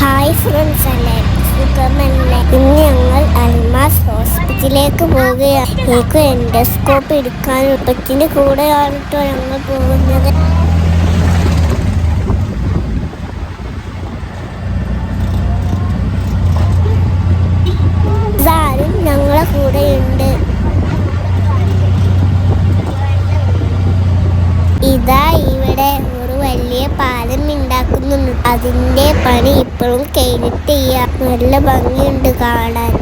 Hi friends അല്ലേ സുഖമല്ലേ? ഇന്ന് ഞങ്ങൾ അൽമാസ് ഹോസ്പിറ്റലിലേക്ക് പോവുകയാണ്. എനിക്ക് എൻഡോസ്കോപ്പ് എടുക്കാൻ പറ്റിന്റെ കൂടെയാണ് കേട്ടോ ഞങ്ങൾ പോകുന്നത്. ഉണ്ടാക്കുന്നുണ്ട് അതിന്റെ പണി ഇപ്പോഴും കഴിഞ്ഞിട്ട് നല്ല ഭംഗിയുണ്ട് കാണാൻ.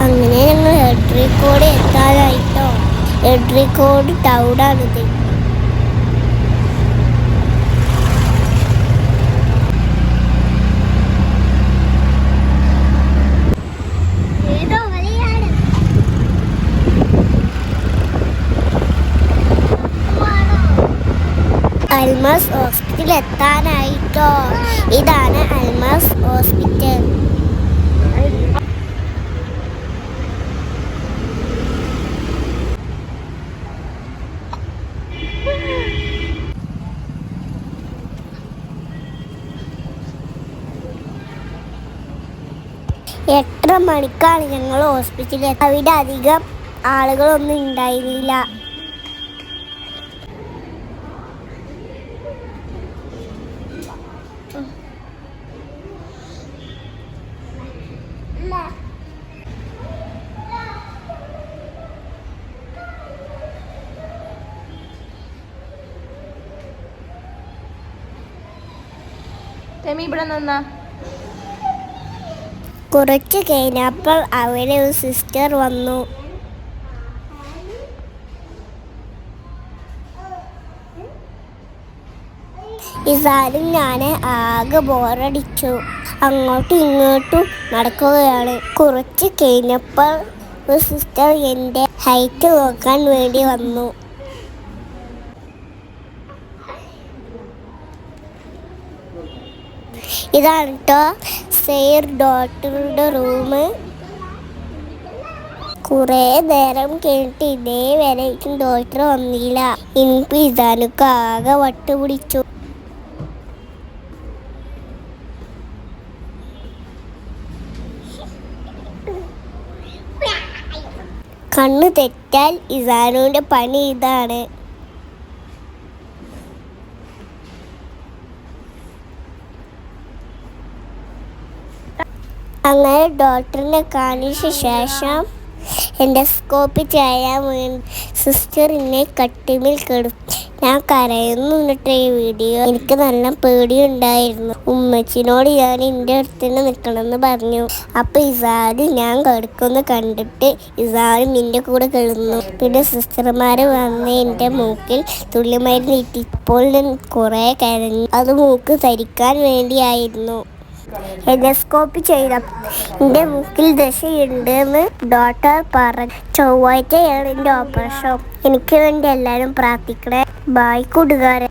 അങ്ങനെ ഞങ്ങൾ എട്രിക്കോട് എത്താനായിട്ടോ എഡ്രിക്കോട് ടൗണാണിത് അൽമാസ് ഹോസ്പിറ്റൽ എത്താനായിട്ടോ ഇതാണ് അൽമാസ് ഹോസ്പിറ്റൽ. എത്ര മണിക്കാണ് ഞങ്ങൾ ഹോസ്പിറ്റലിൽ അവിടെ അധികം ആളുകളൊന്നും ഉണ്ടായിരുന്നില്ല. തെമി ഇവിടെ നിന്നാ. കുറച്ച് കഴിഞ്ഞപ്പോൾ അവിടെ ഒരു സിസ്റ്റർ വന്നു. ഇസാലും ഞാൻ ആകെ ബോറടിച്ചു. അങ്ങോട്ടും ഇങ്ങോട്ടും നടക്കുകയാണ്. കുറച്ച് കഴിഞ്ഞപ്പോൾ ഒരു സിസ്റ്റർ എന്റെ ഹൈറ്റ് നോക്കാൻ വേണ്ടി വന്നു. ഇതാണ് കേട്ടോ സെയർ ഡോക്ടറുടെ റൂം. കുറേ നേരം കേട്ട് ഇതേ വരേക്കും ഡോക്ടർ വന്നില്ല. എനിക്ക് ഇതാനൊക്കെ ആകെ വട്ട് പിടിച്ചു. കണ്ണ് തെറ്റാൽ ഇസാനുവിന്റെ പണി ഇതാണ്. അങ്ങനെ ഡോക്ടറിനെ കാണിച്ച ശേഷം എൻഡോസ്കോപ്പി ചെയ്യാൻ വേണ്ടി സിസ്റ്റർ എന്നെ കട്ടിമിൽ കെടുത്തു. ഞാൻ കരയുന്നു. എന്നിട്ട് ഈ വീഡിയോ എനിക്ക് നല്ല പേടിയുണ്ടായിരുന്നു. ഉമ്മച്ചിനോട് ഞാൻ എന്റെ അടുത്ത് തന്നെ നിൽക്കണമെന്ന് പറഞ്ഞു. അപ്പോൾ ഇസാദ് ഞാൻ കിടക്കുന്നു കണ്ടിട്ട് ഇസാദും എന്റെ കൂടെ കിടന്നു. പിന്നെ സിസ്റ്റർമാർ വന്ന് എന്റെ മൂക്കിൽ തുള്ളിമരുന്ന് ഇട്ടിപ്പോൾ കുറേ കരഞ്ഞു. അത് മൂക്ക് ധരിക്കാൻ വേണ്ടിയായിരുന്നു. എൻഡോസ്കോപ്പി ചെയ്ത എന്റെ മുക്കിൽ ദശയുണ്ടെന്ന് ഡോക്ടർ പറഞ്ഞു. ചൊവ്വാഴ്ചയാണ് എന്റെ ഓപ്പറേഷൻ എനിക്ക് വേണ്ടി എല്ലാവരും പ്രാർത്ഥിക്കണേ. ബായ് കൂട്ടുകാരെ.